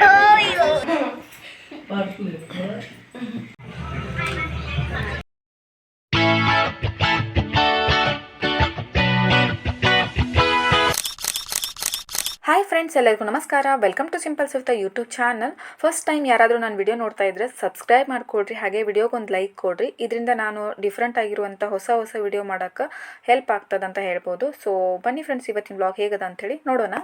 Hi friends ಎಲ್ಲರಿಗೂ ನಮಸ್ಕಾರ. Welcome to simple ಸುತ್ತ ಯೂಟ್ಯೂಬ್ ಚಾನಲ್ ಫಸ್ಟ್ ಟೈಮ್ ಯಾರಾದರೂ ನಾನು ವಿಡಿಯೋ ನೋಡ್ತಾ ಇದ್ದರೆ ಸಬ್ಸ್ಕ್ರೈಬ್ ಮಾಡಿಕೊಡ್ರಿ, ಹಾಗೆ ವಿಡಿಯೋಗೆ ಒಂದು ಲೈಕ್ ಕೊಡ್ರಿ. ಇದರಿಂದ ನಾನು ಡಿಫ್ರೆಂಟ್ ಆಗಿರುವಂಥ ಹೊಸ ಹೊಸ ವಿಡಿಯೋ ಮಾಡೋಕ್ಕೆ ಹೆಲ್ಪ್ ಆಗ್ತದೆ ಅಂತ ಹೇಳ್ಬೋದು. ಸೊ ಬನ್ನಿ ಫ್ರೆಂಡ್ಸ್ ಇವತ್ತಿನ ಬ್ಲಾಗ್ ಹೇಗದ ಅಂಥೇಳಿ ನೋಡೋಣ.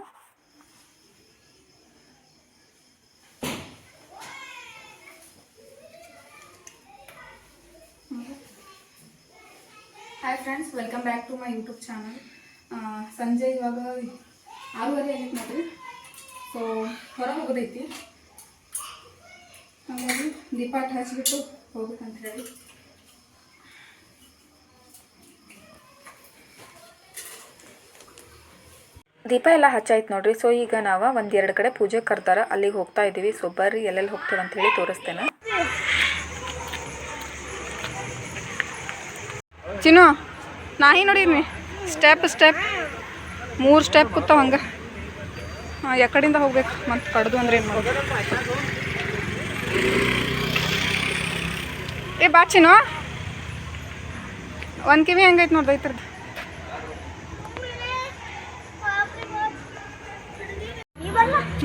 Hi friends welcome back to my YouTube channel ಸಂಜೆ ಇವಾಗ ಆರೂವರೆ ಆಗೈತೆ ನೋಡ್ರಿ ಸೊ ಹೊರಗೆ ಹೋಗೋದೈತಿ. ಹಾಗಾಗಿ ದೀಪಾಟ ಹಚ್ಚಿಬಿಟ್ಟು ಹೋಗ್ಬೇಕಂತ ಹೇಳಿ. ದೀಪ ಎಲ್ಲ ಹಚ್ಚಾಯ್ತು ನೋಡ್ರಿ. ಸೊ ಈಗ ನಾವು ಒಂದೆರಡು ಕಡೆ ಪೂಜೆ ಕರ್ತಾರ ಅಲ್ಲಿಗೆ ಹೋಗ್ತಾ ಇದ್ದೀವಿ. ಸೊ ಬರ್ರಿ, ಎಲ್ಲೆಲ್ಲಿ ಹೋಗ್ತೇವೆ ಅಂತ ಹೇಳಿ ತೋರಿಸ್ತೇನೆ. ಚಿನ್ನು, ನಾಯಿ ನೋಡಿರಿ ಸ್ಟೆಪ್ ಸ್ಟೆಪ್ ಮೂರು ಸ್ಟೆಪ್ ಕೂತಾವ ಹಂಗೆ. ಹಾಂ ಎಕಡಿಂದ ಹೋಗ್ಬೇಕು. ಮತ್ತು ಕಡ್ದು ಅಂದ್ರೆ ಏನು ಮಾಡೋದು ಏ ಬಾಚಿನೋ ಒಂದು ಕಿವಿ ಹೆಂಗೈತೆ ನೋಡ್ದು ಐತ್ರದ್ದು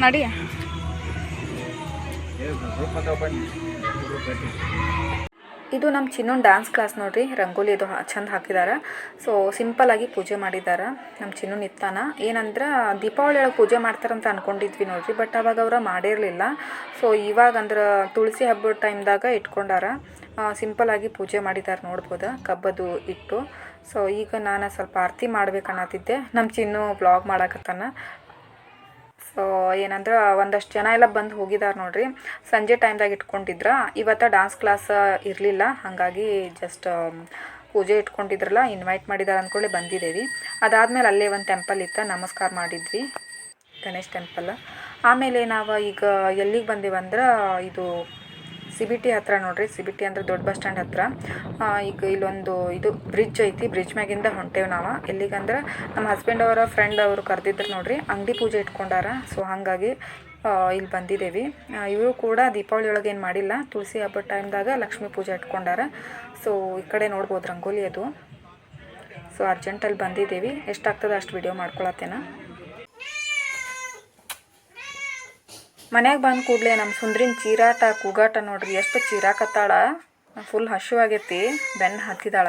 ನಡಿ ಇದು ನಮ್ಮ ಚಿನ್ನೊಂದು ಡ್ಯಾನ್ಸ್ ಕ್ಲಾಸ್ ನೋಡ್ರಿ. ರಂಗೋಲಿ ಇದು ಚಂದ ಹಾಕಿದಾರ. ಸೊ ಸಿಂಪಲ್ ಆಗಿ ಪೂಜೆ ಮಾಡಿದಾರ ನಮ್ಮ ಚಿನ್ನು ನಿತ್ತಾನ. ಏನಂದ್ರೆ, ದೀಪಾವಳಿ ಒಳಗೆ ಪೂಜೆ ಮಾಡ್ತಾರಂತ ಅನ್ಕೊಂಡಿದ್ವಿ ನೋಡ್ರಿ ಬಟ್ ಅವಾಗ ಅವ್ರ ಮಾಡಿರಲಿಲ್ಲ. ಸೊ ಇವಾಗ ಅಂದ್ರೆ ತುಳಸಿ ಹಬ್ಬದ ಟೈಮ್ದಾಗ ಇಟ್ಕೊಂಡಾರ. ಸಿಂಪಲ್ ಆಗಿ ಪೂಜೆ ಮಾಡಿದ್ದಾರೆ ನೋಡ್ಬೋದು, ಕಬ್ಬದು ಇಟ್ಟು. ಸೊ ಈಗ ನಾನು ಸ್ವಲ್ಪ ಆರತಿ ಮಾಡ್ಬೇಕನ್ನತ್ತಿದ್ದೆ. ನಮ್ಮ ಚಿನ್ನು ಬ್ಲಾಗ್ ಮಾಡಾಕತ್ತಾನ. ಸೊ ಏನಂದ್ರೆ ಒಂದಷ್ಟು ಜನ ಎಲ್ಲ ಬಂದು ಹೋಗಿದ್ದಾರೆ ನೋಡ್ರಿ. ಸಂಜೆ ಟೈಮ್ದಾಗ ಇಟ್ಕೊಂಡಿದ್ರ. ಇವತ್ತು ಡಾನ್ಸ್ ಕ್ಲಾಸ್ ಇರಲಿಲ್ಲ. ಹಾಗಾಗಿ ಜಸ್ಟ್ ಪೂಜೆ ಇಟ್ಕೊಂಡಿದ್ರಲ್ಲ ಇನ್ವೈಟ್ ಮಾಡಿದಾರೆ ಅಂದ್ಕೊಳ್ಳಿ ಬಂದಿದ್ದೇವೆ ಅದಾದಮೇಲೆ ಅಲ್ಲೇ ಒಂದು ಟೆಂಪಲ್ ಇತ್ತು, ನಮಸ್ಕಾರ ಮಾಡಿದ್ವಿ. ಗಣೇಶ್ ಟೆಂಪಲ್ ಆಮೇಲೆ ನಾವು ಈಗ ಎಲ್ಲಿಗೆ ಬಂದೇವಂದ್ರೆ, ಇದು ಸಿ ಬಿ ಟಿ ಹತ್ರ ನೋಡ್ರಿ ಸಿ ಬಿ ದೊಡ್ಡ ಬಸ್ ಸ್ಟ್ಯಾಂಡ್ ಹತ್ರ. ಈಗ ಇಲ್ಲೊಂದು ಇದು ಬ್ರಿಡ್ಜ್ ಐತಿ ಬ್ರಿಡ್ಜ್ ಮ್ಯಾಗಿಂದ ಹೊಂಟೇವು ನಾವು. ಎಲ್ಲಿಗಂದ್ರೆ ನಮ್ಮ ಹಸ್ಬೆಂಡ್ ಅವರ ಫ್ರೆಂಡ್ ಅವರು ಕರೆದಿದ್ರು ನೋಡ್ರಿ, ಅಂಗಡಿ ಪೂಜೆ ಇಟ್ಕೊಂಡಾರ. ಸೊ ಹಾಗಾಗಿ ಇಲ್ಲಿ ಬಂದಿದ್ದೇವೆ ಇವರು ಕೂಡ ದೀಪಾವಳಿ ಒಳಗೆ ಏನು ಮಾಡಿಲ್ಲ, ತುಳಸಿ ಹಬ್ಬದ ಟೈಮ್ದಾಗ ಲಕ್ಷ್ಮೀ ಪೂಜೆ ಇಟ್ಕೊಂಡಾರ. ಸೊ ಈ ಕಡೆ ನೋಡ್ಬೋದು ರಂಗೋಲಿ ಅದು. ಸೊ ಅರ್ಜೆಂಟಲ್ಲಿ ಬಂದಿದ್ದೇವೆ ಎಷ್ಟಾಗ್ತದೆ ಅಷ್ಟು ವಿಡಿಯೋ ಮಾಡ್ಕೊಳತ್ತೇನ. ಮನ್ಯಾಗ ಬಂದ ಕೂಡಲೇ ನಮ್ಮ ಸುಂದ್ರಿನ ಚೀರಾಟ ಕೂಗಾಟ ನೋಡ್ರಿ ಎಷ್ಟು ಚೀರಾಕತ್ತಾಳ. ಫುಲ್ ಹಸಿವಾಗೈತಿ ಬೆನ್ನು ಹತ್ತಿದಾಳ.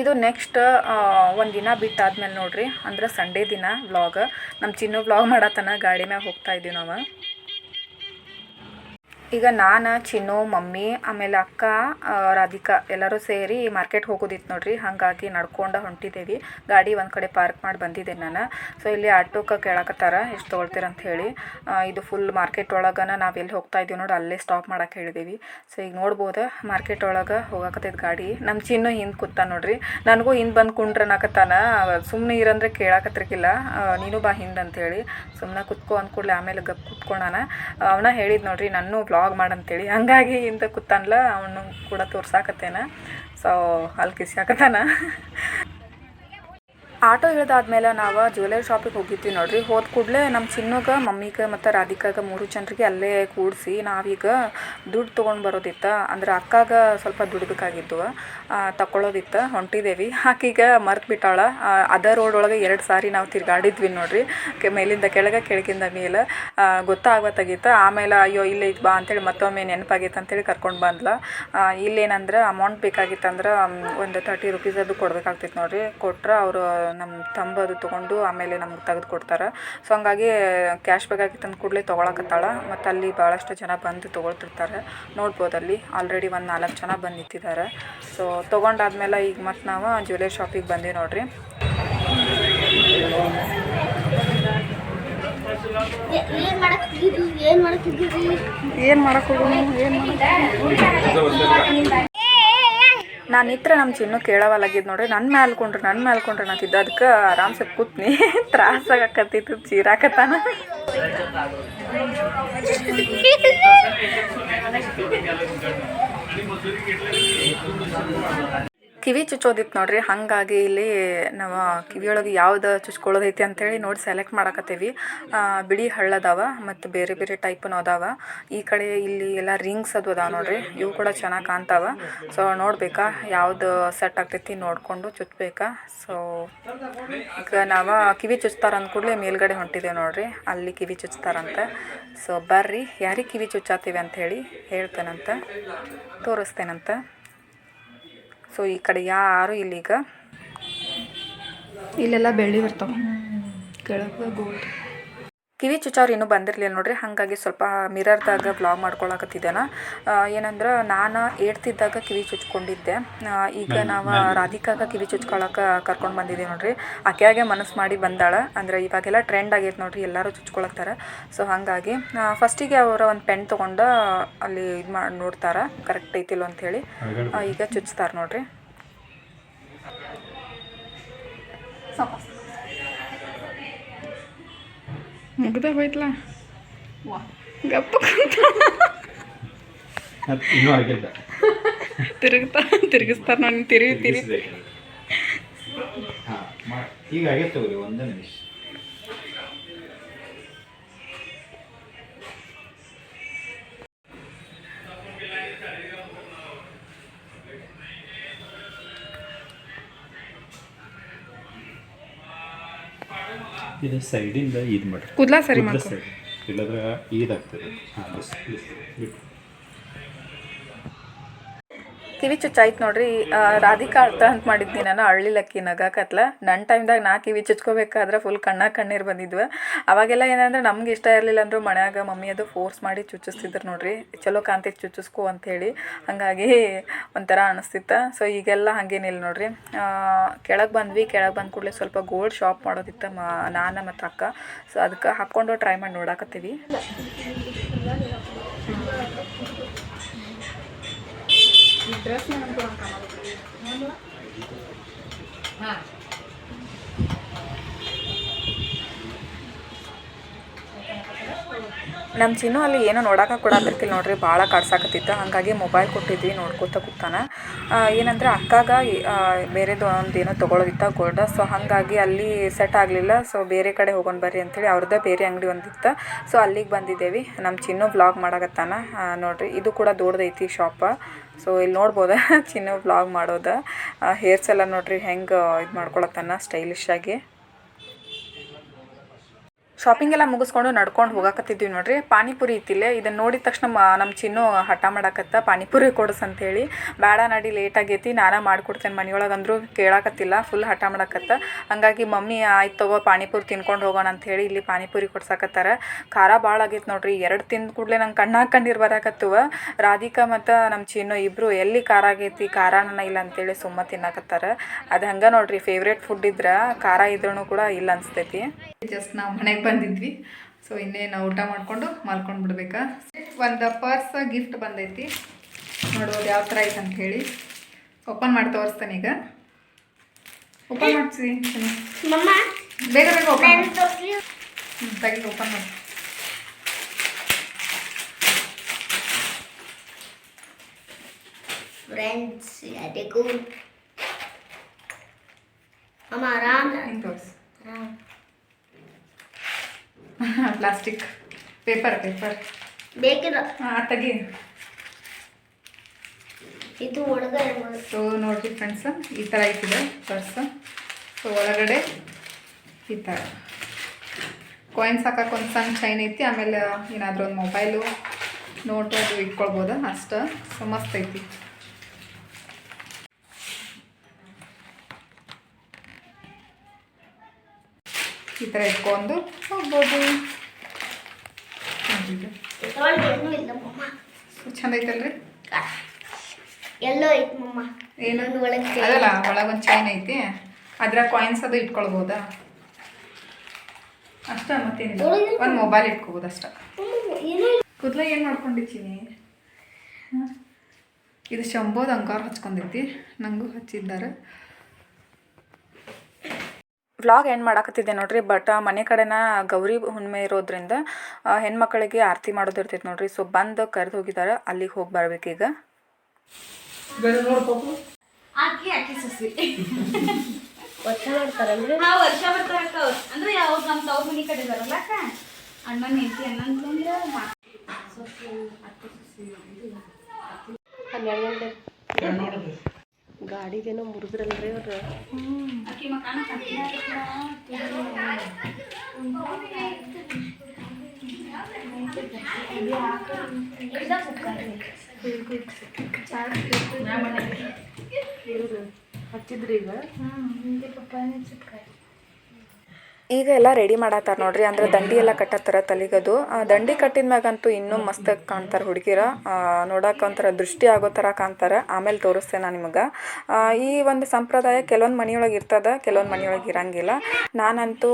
ಇದು ನೆಕ್ಸ್ಟ್ ಒಂದು ದಿನ ಬಿಟ್ಟಾದ್ಮೇಲೆ ನೋಡ್ರಿ. ಅಂದ್ರೆ ಸಂಡೇ ದಿನ ವ್ಲಾಗ್ ನಮ್ಮ ಚಿನ್ನು ವ್ಲಾಗ್ ಮಾಡತ್ತನ ಗಾಡಿ ಮ್ಯಾಗ ಹೋಗ್ತಾ ಇದ್ದೀವಿ ನಾವು. ಈಗ ನಾನು, ಚಿನ್ನು, ಮಮ್ಮಿ, ಆಮೇಲೆ ಅಕ್ಕ ರಾಧಿಕಾ ಎಲ್ಲರೂ ಸೇರಿ ಮಾರ್ಕೆಟ್ ಹೋಗೋದಿತ್ತು ನೋಡ್ರಿ. ಹಾಗಾಗಿ ನಡ್ಕೊಂಡು ಹೊಂಟಿದ್ದೇವೆ ಗಾಡಿ ಒಂದು ಕಡೆ ಪಾರ್ಕ್ ಮಾಡಿ ಬಂದಿದ್ದೆ ನಾನು. ಸೊ ಇಲ್ಲಿ ಆಟೋಕ್ಕೆ ಕೇಳಕತ್ತಾರ, ಎಷ್ಟು ತೊಗೊಳ್ತೀರ ಅಂತ ಹೇಳಿ. ಇದು ಫುಲ್ ಮಾರ್ಕೆಟ್ ಒಳಗನ ನಾವು ಎಲ್ಲಿ ಹೋಗ್ತಾ ಇದ್ದೀವಿ ನೋಡಿ, ಅಲ್ಲೇ ಸ್ಟಾಪ್ ಮಾಡಕ್ಕೆ ಹೇಳಿದ್ದೀವಿ ಸೊ ಈಗ ನೋಡ್ಬೋದು ಮಾರ್ಕೆಟ್ ಒಳಗೆ ಹೋಗಾಕತ್ತೈತೆ ಗಾಡಿ. ನಮ್ಮ ಚಿನ್ನು ಹಿಂದೆ ಕೂತ ನೋಡ್ರಿ. ನನಗೂ ಹಿಂದೆ ಬಂದು ಕುಂಡ್ರನಾಕತ್ತಾನ. ಸುಮ್ಮನೆ ಇರಂದ್ರೆ ಕೇಳಾಕತ್ತಿರ್ಕಿಲ್ಲ. ನೀನು ಬಾ ಹಿಂದೆ ಅಂತೇಳಿ. ಸುಮ್ಮನೆ ಕುತ್ಕೊ ಅಂದ್ಕೂಡ್ಲೆ ಆಮೇಲೆ ಗಪ್ ಕುತ್ಕೊಂಡಾನ. ಅವನ ಹೇಳಿದ್ ನೋಡ್ರಿ, ನಾನು ವ್ಲಾಗ್ ಮಾಡಂತೇಳಿ. ಹಂಗಾಗಿ ಹಿಂದೆ ಕೂತಾನಲ್ಲ ಅವನು ಕೂಡ ತೋರ್ಸಾಕತ್ತೇನ. ಸೊ ಅಲ್ಲಿ ಕಿಸ್ಯಾಕತ್ತಾನ. ಆಟೋ ಇಳಿದಾದ್ಮೇಲೆ ನಾವು ಜ್ಯುವೆಲರಿ ಶಾಪಿಗೆ ಹೋಗಿದ್ವಿ ನೋಡ್ರಿ. ಹೋದ ಕೂಡಲೇ ನಮ್ಮ ಚಿನ್ನುಗೆ ಮಮ್ಮಿಗೆ ಮತ್ತು ರಾಧಿಕಾಗ ಮೂರು ಜನರಿಗೆ ಅಲ್ಲೇ ಕೂಡಿಸಿ ನಾವೀಗ ದುಡ್ಡು ತೊಗೊಂಡು ಬರೋದಿತ್ತು. ಅಂದ್ರೆ ಅಕ್ಕಾಗ ಸ್ವಲ್ಪ ದುಡ್ಡು ಬೇಕಾಗಿದ್ದು ಆ, ತಕೊಳ್ಳೋದಿತ್ತು ಹೊಂಟಿದ್ದೇವೆ ಆಕೀಗ ಮರ್ತು ಬಿಟ್ಟಾಳ. ಅದ ರೋಡ್ ಒಳಗೆ ಎರಡು ಸಾರಿ ನಾವು ತಿರ್ಗಾಡಿದ್ವಿ ನೋಡ್ರಿ. ಮೇಲಿಂದ ಕೆಳಗೆ ಕೆಳಗಿಂದ ಮೇಲೆ. ಗೊತ್ತಾಗತ್ತಾಗಿತ್ತು ಆಮೇಲೆ ಅಯ್ಯೋ ಇಲ್ಲೇ ಇದು ಬಾ ಅಂತೇಳಿ ಮತ್ತೊಮ್ಮೆ ನೆನಪಾಗಿತ್ತು ಅಂತೇಳಿ ಕರ್ಕೊಂಡು ಬಂದ್ಲ. ಇಲ್ಲೇನಂದ್ರೆ ಅಮೌಂಟ್ ಬೇಕಾಗಿತ್ತಂದ್ರೆ ಒಂದು ತರ್ಟಿ ರುಪೀಸ್ ಅದು ಕೊಡ್ಬೇಕಾಗ್ತಿತ್ತು ನೋಡ್ರಿ. ಕೊಟ್ರೆ ಅವರು ನಮ್ಮ ತಂಬ ಅದು ತೊಗೊಂಡು ಆಮೇಲೆ ನಮ್ಗೆ ತೆಗೆದು ಕೊಡ್ತಾರೆ. ಸೊ ಹಂಗಾಗಿ ಕ್ಯಾಶ್ ಬ್ಯಾಗ್ ಆಗಿ ತಂದು ಕೂಡಲೇ ತೊಗೊಳಕತ್ತಾಳ. ಮತ್ತು ಅಲ್ಲಿ ಭಾಳಷ್ಟು ಜನ ಬಂದು ತೊಗೊಳ್ತಿರ್ತಾರೆ. ನೋಡ್ಬೋದು ಅಲ್ಲಿ. ಆಲ್ರೆಡಿ ಒಂದು ನಾಲ್ಕು ಜನ ಬಂದು ನಿಂತಿದ್ದಾರೆ ಸೊ ತೊಗೊಂಡಾದ್ಮೇಲೆ ಈಗ ಮತ್ತು ನಾವು ಜ್ಯುವೆಲರಿ ಶಾಪಿಗೆ ಬಂದೀವಿ ನೋಡ್ರಿ. ಏನ್ ಮಾಡಕ್ಕೆ ಏನ್ ಮಾಡಕ್ಕೆ ಹೋಗೋಣ? ಏನು ನಾನು ಇತ್ರ ನಮ್ಮ ಚಿನ್ನು ಕೇಳವಲ್ಲಾಗಿದ್ದು ನೋಡ್ರಿ ನನ್ನ ಮ್ಯಾಲ್ಕೊಂಡ್ರೆ ನನ್ನ ಮ್ಯಾಲ್ಕೊಂಡ್ರೆ ನಾತಿದ್ದ ಅದಕ್ಕೆ ಆರಾಮ್ಸೆ ಕೂತ್ನಿ. ತ್ರಾಸಾಗಕತ್ತಿತ್ತು ಚೀರಾಕತ್ತಾನ. ಕಿವಿ ಚುಚ್ಚೋದಿತ್ತು ನೋಡ್ರಿ. ಹಾಗಾಗಿ ಇಲ್ಲಿ ನಾವು ಕಿವಿಯೊಳಗೆ ಯಾವ್ದು ಚುಚ್ಕೊಳ್ಳೋದೈತಿ ಅಂತೇಳಿ ನೋಡಿ ಸೆಲೆಕ್ಟ್ ಮಾಡಕತ್ತೀವಿ. ಬಿಳಿ ಹಳ್ಳದಾವ ಮತ್ತು ಬೇರೆ ಬೇರೆ ಟೈಪ್ನು ಅದಾವ. ಈ ಕಡೆ ಇಲ್ಲಿ ಎಲ್ಲ ರಿಂಗ್ಸ್ ಅದು ಅದಾವ ನೋಡ್ರಿ. ಇವು ಕೂಡ ಚೆನ್ನಾಗಿ ಕಾಣ್ತಾವ. ಸೊ ನೋಡ್ಬೇಕಾ ಯಾವ್ದು ಸೆಟ್ ಆಗ್ತೈತಿ ನೋಡಿಕೊಂಡು ಚುಚ್ಚಬೇಕಾ ಸೊ ಈಗ ನಾವು ಕಿವಿ ಚುಚ್ತಾರ ಅಂತ ಕೂಡಲೇ ಮೇಲ್ಗಡೆ ಹೊಂಟಿದ್ದೇವೆ ನೋಡ್ರಿ. ಅಲ್ಲಿ ಕಿವಿ ಚುಚ್ತಾರಂತೆ. ಸೊ ಬರ್ರಿ. ಯಾರಿಗೆ ಕಿವಿ ಚುಚ್ಚಾತೀವಿ ಅಂತ ಹೇಳಿ ಹೇಳ್ತೇನಂತ, ತೋರಿಸ್ತೇನಂತ. ಸೊ ಈ ಕಡೆ ಯಾರು ಇಲ್ಲಿಗ? ಇಲ್ಲೆಲ್ಲ ಬೆಳ್ಳಿ ಬರ್ತಾವ. ಕೆಳಗೆ ಗೋಲ್ಡ್ ಕಿವಿ ಚುಚ್ಚೋರು ಇನ್ನೂ ಬಂದಿರಲಿಲ್ಲ ನೋಡ್ರಿ. ಹಾಗಾಗಿ ಸ್ವಲ್ಪ ಮಿರರ್ದಾಗ ಬ್ಲಾಗ್ ಮಾಡ್ಕೊಳಕತ್ತಿದ್ದೇನ. ಏನಂದ್ರೆ ನಾನು ಏಡ್ತಿದ್ದಾಗ ಕಿವಿ ಚುಚ್ಕೊಂಡಿದ್ದೆ. ಈಗ ನಾವು ರಾಧಿಕಾಗ ಕಿವಿ ಚುಚ್ಕೊಳಕ್ಕೆ ಕರ್ಕೊಂಡು ಬಂದಿದ್ದೀವಿ ನೋಡ್ರಿ. ಆಕೆಯಾಗೆ ಮನಸ್ಸು ಮಾಡಿ ಬಂದಾಳ. ಅಂದ್ರೆ ಇವಾಗೆಲ್ಲ ಟ್ರೆಂಡ್ ಆಗೈತೆ ನೋಡ್ರಿ ಎಲ್ಲರೂ ಚುಚ್ಕೊಳಕ್ತಾರೆ. ಸೊ ಹಾಗಾಗಿ ಫಸ್ಟಿಗೆ ಅವರ ಒಂದು ಪೆನ್ ತೊಗೊಂಡು ಅಲ್ಲಿ ಇದು ಮಾಡಿ ನೋಡ್ತಾರೆ. ಕರೆಕ್ಟ್ ಐತಿಲ್ಲ ಅಂಥೇಳಿ ಈಗ ಚುಚ್ತಾರೆ ನೋಡ್ರಿ. ಮುಗ್ದ ಹೋಯ್ತಲ್ಲ ಗಪ್ಪ ತಿರುಗ್ತಾ ತಿರುಗಿಸ್ತಾರೆ ನೋಡಿ ತಿರುಗಿ ತಿರುಗಿ ಈಗ ಆಗೈತೆ ಒಂದೇ ನಿಮಿಷ ಇದು ಸೈಡಿಂದ ಇದು ಮಾಡಿ ಕೂದಲ ಸರಿ ಮಾಡ್ಕೊ. ಇಲ್ಲದ್ರೆ ಇದಾಗ್ತದೆ ಹಾಂ ಬಿಟ್ಟು. ಕಿವಿ ಚುಚ್ಚಾಯ್ತು ನೋಡ್ರಿ. ರಾಧಿಕಾ ಅರ್ಥ ಅಂತ ಮಾಡಿದ್ನಿ ನಾನು ಅಳ್ಳಿಲಕ್ಕಿ ನಗಾಕತ್ಲ ನನ್ನ ಟೈಮ್ದಾಗ ನಾ ಕಿವಿ ಚುಚ್ಕೋಬೇಕಾದ್ರೆ ಫುಲ್ ಕಣ್ಣ ಕಣ್ಣೀರು ಬಂದಿದ್ವು. ಅವಾಗೆಲ್ಲ ಏನಂದ್ರೆ ನಮ್ಗೆ ಇಷ್ಟ ಇರಲಿಲ್ಲ ಅಂದ್ರೆ ಮನ್ಯಾಗ ಮಮ್ಮಿ ಅದು ಫೋರ್ಸ್ ಮಾಡಿ ಚುಚ್ಚಿಸ್ತಿದ್ರು ನೋಡ್ರಿ. ಚಲೋ ಕಾಂತಿಗೆ ಚುಚ್ಚಿಸ್ಕೊ ಅಂಥೇಳಿ ಹಾಗಾಗಿ ಒಂಥರ ಅನಿಸ್ತಿತ್ತು. ಸೊ ಈಗೆಲ್ಲ ಹಾಗೇನಿಲ್ಲ ನೋಡ್ರಿ. ಕೆಳಗೆ ಬಂದ್ವಿ. ಕೆಳಗೆ ಬಂದ ಕೂಡಲೇ ಸ್ವಲ್ಪ ಗೋಲ್ಡ್ ಶಾಪ್ ಮಾಡೋದಿತ್ತು ಮಾ, ನಾನು ಮತ್ತು ಅಕ್ಕ. ಸೊ ಅದಕ್ಕೆ ಹಾಕ್ಕೊಂಡು ಟ್ರೈ ಮಾಡಿ ನೋಡಾಕತ್ತೀವಿ. terus yang pulang kamar lu ya, nah. ನಮ್ಮ ಚಿನ್ನು ಅಲ್ಲಿ ಏನೋ ಕೂಡ ಬರ್ತಿಲ್ಲ ನೋಡ್ರಿ ಭಾಳ ಕಾಡ್ಸಾಕತ್ತಿತ್ತು. ಹಾಗಾಗಿ ಮೊಬೈಲ್ ಕೊಟ್ಟಿದ್ವಿ, ನೋಡ್ಕೊತ ಕೂತಾನೆ. ಏನಂದ್ರೆ ಅಕ್ಕಾಗ ಬೇರೆದು ಒಂದು ಏನೋ ತೊಗೊಳೋದಿತ್ತ, ಗೋಲ್ಡ. ಸೊ ಹಾಗಾಗಿ ಅಲ್ಲಿ ಸೆಟ್ ಆಗಲಿಲ್ಲ. ಸೊ ಬೇರೆ ಕಡೆ ಹೋಗೋಣ ಬರ್ರಿ ಅಂಥೇಳಿ ಅವ್ರದ್ದೇ ಬೇರೆ ಅಂಗಡಿ ಒಂದಿತ್ತು. ಸೊ ಅಲ್ಲಿಗೆ ಬಂದಿದ್ದೇವೆ. ನಮ್ಮ ಚಿನ್ನು ಬ್ಲಾಗ್ ಮಾಡಕತ್ತಾನ. ನೋಡ್ರಿ, ಇದು ಕೂಡ ದೊಡ್ಡದೈತಿ ಶಾಪ ಸೊ ಇಲ್ಲಿ ನೋಡ್ಬೋದ ಚಿನ್ನು ಬ್ಲಾಗ್ ಮಾಡೋದ. ಹೇರ್ಸ್ ಎಲ್ಲ ನೋಡ್ರಿ ಹೆಂಗೆ, ಇದು ಮಾಡ್ಕೊಳತ್ತಾನ ಸ್ಟೈಲಿಶ್ ಆಗಿ. ಶಾಪಿಂಗ್ ಎಲ್ಲ ಮುಗಿಸ್ಕೊಂಡು ನಡ್ಕೊಂಡು ಹೋಗಾಕತ್ತಿದ್ವಿ ನೋಡ್ರಿ. ಪಾನಿಪುರಿ ಇತ್ತಿಲ್ಲೇ. ಇದನ್ನ ನೋಡಿದ ತಕ್ಷಣ ನಮ್ಮ ಚಿನ್ನು ಹಠ ಮಾಡಾಕತ್ತ. ಪಾನಿಪುರಿ ಕೊಡಿಸ್ ಅಂತೇಳಿ. ಬೇಡ ನಡಿ ಲೇಟ್ ಆಗೈತಿ. ನಾನೇ ಮಾಡ್ಕೊಡ್ತೇನೆ ಮನೆಯೊಳಗೆ ಅಂದರೂ ಕೇಳಾಕತ್ತಿಲ್ಲ. ಫುಲ್ ಹಠ ಮಾಡಾಕತ್ತ. ಹಂಗಾಗಿ ಮಮ್ಮಿ, ಆಯ್ತು ತಗೋ, ಪಾನಿಪುರಿ ತಿನ್ಕೊಂಡು ಹೋಗೋಣ ಅಂತೇಳಿ ಇಲ್ಲಿ ಪಾನಿಪುರಿ ಕೊಡ್ಸಾಕತ್ತಾರ. ಖಾರ ಭಾಳ ಆಗೈತೆ ನೋಡ್ರಿ. ಎರಡು ತಿಂದ ಕೂಡಲೇ ನಂಗೆ ಕಣ್ಣು ಹಾಕೊಂಡಿರ್ ಬರಾಕತ್ತುವ. ರಾಧಿಕಾ ಮತ್ತು ನಮ್ಮ ಚಿನ್ನು ಇಬ್ಬರು ಎಲ್ಲಿ ಖಾರ ಆಗೈತಿ ಖಾರನ ಇಲ್ಲ ಅಂತೇಳಿ ಸುಮ್ಮ ತಿನ್ನಾಕತ್ತಾರ. ಅದು ಹಂಗೆ ನೋಡ್ರಿ. ಫೇವ್ರೇಟ್ ಫುಡ್ ಇದ್ರೆ ಖಾರ ಇದ್ರೂ ಕೂಡ ಇಲ್ಲ ಅನಿಸ್ತೈತಿ. ಜಸ್ಟ್ ನಾವು ಮನೆಗೆ ಬಂದಿದ್ವಿ. ಸೊ ಇನ್ನೇನು ಊಟ ಮಾಡಿಕೊಂಡು ಮಲ್ಕೊಂಡು ಬಿಡ್ಬೇಕಾ? ಒಂದು ಪರ್ಸ್ ಗಿಫ್ಟ್ ಬಂದೈತಿ. ನೋಡೋದು ಯಾವ ಥರ ಐತೆ ಅಂತ ಹೇಳಿ. ಓಪನ್ ಮಾಡಿ ತೋರಿಸ್ತೇನೆ ಈಗ. ಓಪನ್ ಮಾಡಿಸಿ ಬೇಗ ಬೇಗ ಓಪನ್ ತೆಗಿ ಓಪನ್ ಮಾಡಿ. ಫ್ರೆಂಡ್ಸ್ ಯಾರಿಗೂ ಅಮ್ಮ ಆರಾಮ್? ತೋರಿಸಿ. ಆರಾಮ್ ಪ್ಲಾಸ್ಟಿಕ್ ಪೇಪರ್ ಪೇಪರ್ ಬೇಕಿಲ್ಲ ಹಾಂ ತೆಗಿ. ಇದು ಒಳಗಡೆ. ಸೊ ನೋಡಿರಿ ಫ್ರೆಂಡ್ಸ್ ಈ ಥರ ಐತಿದೆ ಪರ್ಸ್ ಸೊ ಒಳಗಡೆ ಈ ಥರ ಕಾಯಿನ್ಸ್ ಹಾಕಕ್ಕೆ ಒಂದು ಸಣ್ಣ ಚೈನ್ ಐತಿ ಆಮೇಲೆ ಏನಾದರೂ ಒಂದು ಮೊಬೈಲು ನೋಟು ಅದು ಇಟ್ಕೊಳ್ಬೋದು ಅಷ್ಟು. ಸೊ ಮಸ್ತ್ ಐತಿ. ಈ ಥರ ಇಟ್ಕೊಂಡು ಹೋಗ್ಬೋದು ಚಂದ ಐತಲ್ರಿ ಎಲ್ಲೋ ಐತಿ ಮಮ್ಮ. ಏನು? ಇನ್ನೊಂದು ಒಳಗೆ ಅದಲ್ಲ ಒಳಗೊಂದು ಒಂದು ಚೈನ್ ಐತಿ. ಅದ್ರ ಕಾಯಿನ್ಸ್ ಅದು ಇಟ್ಕೊಳ್ಬೋದಾ? ಅಷ್ಟ ಮತ್ತೇನಿಲ್ಲ. ಒಂದು ಮೊಬೈಲ್ ಇಟ್ಕೋಬೋದು ಅಷ್ಟ. ಕೂದಲ ಏನು ಮಾಡ್ಕೊಂಡಿದ್ದೀನಿ ಇದು ಶಂಬೋದ್ ಅಂಗಾರ ಹಚ್ಕೊಂಡೈತಿ ನಂಗೂ ಹಚ್ಚಿದ್ದಾರೆ. ವ್ಲಾಗ್ ಏನು ಮಾಡಾಕತ್ತಿದ್ದೆ ನೋಡ್ರಿ ಬಟ್ ಮನೆ ಕಡೆನ ಗೌರಿ ಹುಣ್ಣಿಮೆ ಇರೋದ್ರಿಂದ ಹೆಣ್ಮಕ್ಳಿಗೆ ಆರತಿ ಮಾಡೋದು ಇರ್ತೈತೆ ನೋಡ್ರಿ. ಸೊ ಬಂದು ಕರೆದು ಹೋಗಿದ್ದಾರೆ ಅಲ್ಲಿಗೆ ಹೋಗಿ ಬರ್ಬೇಕೀಗ ಗಾಡಿಗೇನೋ ಮುರಿದ್ರಲ್ರಿ ಅವ್ರು. ಅಂದ್ರೆ ಅವ್ರು ನಮ್ಮ ತವ್ರ ಮನಿ ಕಡೆ ಇದಾರಲ್ಲ ಅಕ್ಕ ಅಣ್ಣನ ಈಗ ಎಲ್ಲ ರೆಡಿ ಮಾಡತ್ತಾರ ನೋಡ್ರಿ. ಅಂದ್ರೆ ದಂಡಿ ಎಲ್ಲ ಕಟ್ಟತ್ತಾರ ತಲೆಗದು. ದಂಡಿ ಕಟ್ಟಿದ ಮ್ಯಾಗಂತೂ ಇನ್ನೂ ಮಸ್ತ್ ಕಾಣ್ತಾರ ಹುಡುಗಿರ. ನೋಡಕ್ಕೆ ಒಂಥರ ದೃಷ್ಟಿ ಆಗೋ ಥರ ಕಾಣ್ತಾರ. ಆಮೇಲೆ ತೋರಿಸ್ತೇನೆ ನಾನು ನಿಮಗೆ ಈ ಒಂದು ಸಂಪ್ರದಾಯ ಕೆಲವೊಂದು ಮನೆಯೊಳಗೆ ಇರ್ತದ, ಕೆಲವೊಂದು ಮನೆಯೊಳಗೆ ಇರಂಗಿಲ್ಲ. ನಾನಂತೂ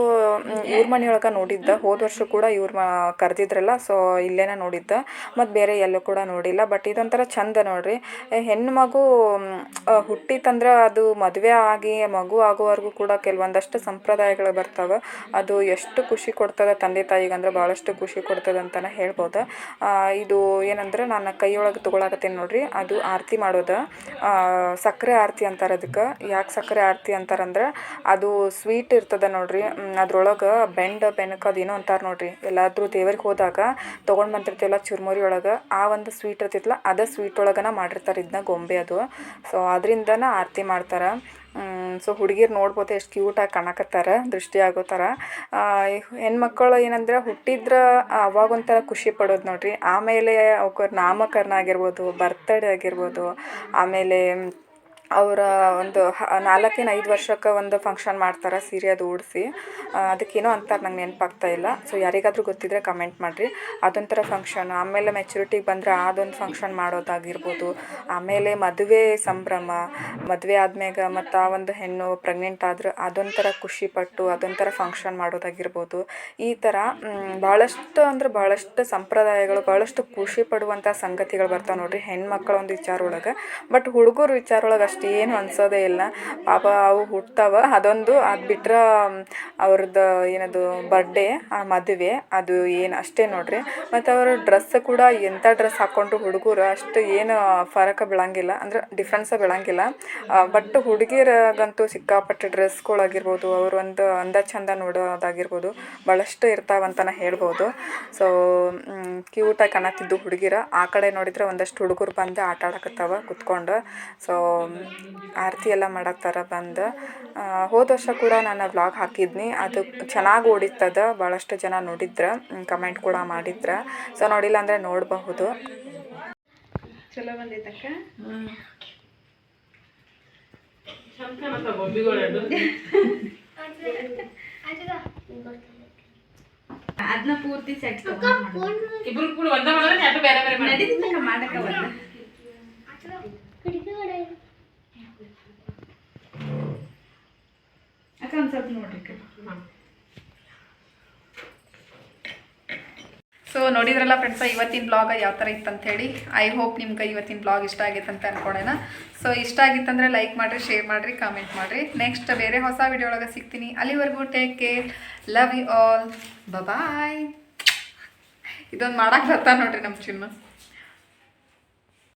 ಇವ್ರ ಮನೆಯೊಳಗೆ ನೋಡಿದ್ದ. ಹೋದ ವರ್ಷ ಕೂಡ ಇವ್ರ ಮ, ಕರೆದಿದ್ರಲ್ಲ, ಸೊ ಇಲ್ಲೇನ ನೋಡಿದ್ದ. ಮತ್ತು ಬೇರೆ ಎಲ್ಲೂ ಕೂಡ ನೋಡಿಲ್ಲ. ಬಟ್ ಇದೊಂಥರ ಚಂದ ನೋಡ್ರಿ. ಹೆಣ್ಣು ಮಗು ಹುಟ್ಟಿತಂದ್ರೆ ಅದು ಮದುವೆ ಆಗಿ, ಮಗು ಆಗೋವರೆಗೂ ಕೂಡ ಕೆಲವೊಂದಷ್ಟು ಸಂಪ್ರದಾಯಗಳು ಬರ್ತಾವೆ. ಅದು ಎಷ್ಟು ಖುಷಿ ಕೊಡ್ತದೆ ತಂದೆ ತಾಯಿಗೆ ಅಂದ್ರೆ ಭಾಳಷ್ಟು ಖುಷಿ ಕೊಡ್ತದೆ ಅಂತಾನೆ ಹೇಳ್ಬೋದು. ಇದು ಏನಂದ್ರೆ ನಾನು ಕೈಯೊಳಗೆ ತೊಗೊಳಕತ್ತೀನಿ ನೋಡ್ರಿ, ಅದು ಆರತಿ ಮಾಡೋದು. ಸಕ್ಕರೆ ಆರತಿ ಅಂತಾರೆ ಅದಕ್ಕೆ. ಯಾಕೆ ಸಕ್ಕರೆ ಆರತಿ ಅಂತಾರಂದ್ರೆ, ಅದು ಸ್ವೀಟ್ ಇರ್ತದೆ ನೋಡ್ರಿ ಅದ್ರೊಳಗೆ ಬೆಂಡ, ಬೆನಕ ಅದೇನೋ ಅಂತಾರೆ ನೋಡ್ರಿ. ಎಲ್ಲಾದರೂ ದೇವರಿಗೆ ಹೋದಾಗ ತೊಗೊಂಡು ಬಂದಿರ್ತೀವಲ್ಲ ಚುರ್ಮುರಿ ಒಳಗೆ, ಆ ಒಂದು ಸ್ವೀಟ್ ಇರ್ತಿತ್ತಲ್ಲ ಅದೇ ಸ್ವೀಟ್ ಒಳಗನ ಮಾಡಿರ್ತಾರೆ ಇದನ್ನ ಗೊಂಬೆ ಅದು. ಸೊ ಅದರಿಂದನ ಆರತಿ ಮಾಡ್ತಾರೆ. ಸೊ ಹುಡುಗಿರು ನೋಡ್ಬೋದು ಎಷ್ಟು ಕ್ಯೂಟಾಗಿ ಕಾಣಕತ್ತಾರ, ದೃಷ್ಟಿ ಆಗೋ ಥರ ಹೆಣ್ಮಕ್ಕಳು ಏನಂದ್ರೆ ಹುಟ್ಟಿದ್ರೆ ಅವಾಗೊಂಥರ ಖುಷಿ ಪಡೋದು ನೋಡ್ರಿ. ಆಮೇಲೆ ಅವ್ಕರ ನಾಮಕರಣ ಆಗಿರ್ಬೋದು ಬರ್ತಡೇ ಆಗಿರ್ಬೋದು, ಆಮೇಲೆ ಅವರ ಒಂದು ನಾಲ್ಕೇನು ಐದು ವರ್ಷಕ್ಕೆ ಒಂದು ಫಂಕ್ಷನ್ ಮಾಡ್ತಾರೆ ಸೀರೆ ಅದು ಉಡಿಸಿ ಅದಕ್ಕೇನೋ ಅಂತಾರೆ, ನಂಗೆ ನೆನಪಾಗ್ತಾ ಇಲ್ಲ. ಸೊ ಯಾರಿಗಾದರೂ ಗೊತ್ತಿದ್ರೆ ಕಮೆಂಟ್ ಮಾಡಿರಿ. ಅದೊಂಥರ ಫಂಕ್ಷನ್ ಆಮೇಲೆ ಮೆಚುರಿಟಿಗೆ ಬಂದರೆ ಅದೊಂದು ಫಂಕ್ಷನ್ ಮಾಡೋದಾಗಿರ್ಬೋದು. ಆಮೇಲೆ ಮದುವೆ ಸಂಭ್ರಮ. ಮದುವೆ ಆದ್ಮ್ಯಾಗ ಮತ್ತು ಆ ಒಂದು ಹೆಣ್ಣು ಪ್ರೆಗ್ನೆಂಟ್ ಆದ್ರೆ ಅದೊಂಥರ ಖುಷಿ ಪಟ್ಟು, ಅದೊಂಥರ ಫಂಕ್ಷನ್ ಮಾಡೋದಾಗಿರ್ಬೋದು. ಈ ಥರ ಭಾಳಷ್ಟು ಅಂದ್ರೆ ಭಾಳಷ್ಟು ಸಂಪ್ರದಾಯಗಳು, ಭಾಳಷ್ಟು ಖುಷಿ ಪಡುವಂಥ ಸಂಗತಿಗಳು ಬರ್ತಾವೆ ನೋಡ್ರಿ ಹೆಣ್ಮಕ್ಳ ಒಂದು ವಿಚಾರ ಒಳಗೆ ಬಟ್ ಹುಡುಗರು ವಿಚಾರ ಒಳಗೆ ಅಷ್ಟು ಏನು ಅನ್ಸೋದೇ ಇಲ್ಲ. ಪಾಪ ಅವು ಹುಟ್ತಾವ. ಅದೊಂದು ಅದು ಬಿಟ್ರೆ ಅವ್ರದ್ದು ಏನದು ಬರ್ಡೇ ಆ ಮದುವೆ, ಅದು ಏನು ಅಷ್ಟೇ ನೋಡ್ರಿ. ಮತ್ತು ಅವರ ಡ್ರೆಸ್ ಕೂಡ ಎಂಥ ಡ್ರೆಸ್ ಹಾಕ್ಕೊಂಡ್ರು ಹುಡುಗರು ಅಷ್ಟು ಏನು ಫರಕ ಬೀಳಂಗಿಲ್ಲ. ಅಂದ್ರೆ ಡಿಫ್ರೆನ್ಸ ಬೀಳಂಗಿಲ್ಲ. ಬಟ್ ಹುಡುಗಿಯರಿಗಂತೂ ಸಿಕ್ಕಾಪಟ್ಟೆ ಡ್ರೆಸ್ಗಳಾಗಿರ್ಬೋದು ಅವ್ರ ಒಂದು ಅಂದ ಚಂದ ನೋಡೋದಾಗಿರ್ಬೋದು ಭಾಳಷ್ಟು ಇರ್ತಾವಂತನ ಹೇಳ್ಬೋದು. ಸೊ ಕ್ಯೂಟಾಗಿ ಕಾಣತ್ತಿದ್ದು ಹುಡುಗಿರ. ಆ ಕಡೆ ನೋಡಿದ್ರೆ ಒಂದಷ್ಟು ಹುಡುಗರು ಬಂದು ಆಟ ಆಡಕತ್ತಾವ ಕುತ್ಕೊಂಡು ಸೊ ಆರತಿ ಎಲ್ಲ ಮಾಡತ್ತಾರ ಬಂದು. ಆ, ಹೋದ ವರ್ಷ ಕೂಡ ನಾನು ವ್ಲಾಗ್ ಹಾಕಿದ್ನಿ. ಅದು ಚೆನ್ನಾಗಿ ಓಡಿತ್ತದ. ಭಾಳಷ್ಟು ಜನ ನೋಡಿದ್ರ. ಕಮೆಂಟ್ ಕೂಡ ಮಾಡಿದ್ರ. ಸೊ ನೋಡಿಲ್ಲ ಅಂದರೆ ನೋಡಬಹುದು. ಚಲೋ ಬಂದೈತಕ್ಕ ಅದನ್ನ ಪೂರ್ತಿ ಸೆಟ್ ಇಬ್ರು ಕೂಡ ಒಂದ ಮಾಡಿದ್ರೆ ಬೇರೆ ಬೇರೆ ನಡೀತಕ್ಕ ಮಾಡಕ್ಕ ಒಂದ ಸ್ವಲ್ಪ ನೋಡ್ರಿ ಸೊ ನೋಡಿದ್ರಲ್ಲ ಫ್ರೆಂಡ್ಸ ಇವತ್ತಿನ ಬ್ಲಾಗ್ ಯಾವ ಥರ ಇತ್ತಂತ ಹೇಳಿ ಐ ಹೋಪ್ ನಿಮ್ಗೆ ಇವತ್ತಿನ ಬ್ಲಾಗ್ ಇಷ್ಟ ಆಗೈತೆ ಅಂತ ಅನ್ಕೊಳ್ಳೋಣ ಸೊ ಇಷ್ಟ ಆಗಿತ್ತಂದ್ರೆ ಲೈಕ್ ಮಾಡಿರಿ ಶೇರ್ ಮಾಡಿರಿ ಕಾಮೆಂಟ್ ಮಾಡಿರಿ. ನೆಕ್ಸ್ಟ್ ಬೇರೆ ಹೊಸ ವಿಡಿಯೋ ಒಳಗೆ ಸಿಗ್ತೀನಿ. ಅಲ್ಲಿವರೆಗೂ take care love you all bye ಇದೊಂದು ಮಾಡಕ್ಕೆ ಬರ್ತಾ ನೋಡ್ರಿ ನಮ್ಮ ಚಿನ್ನ.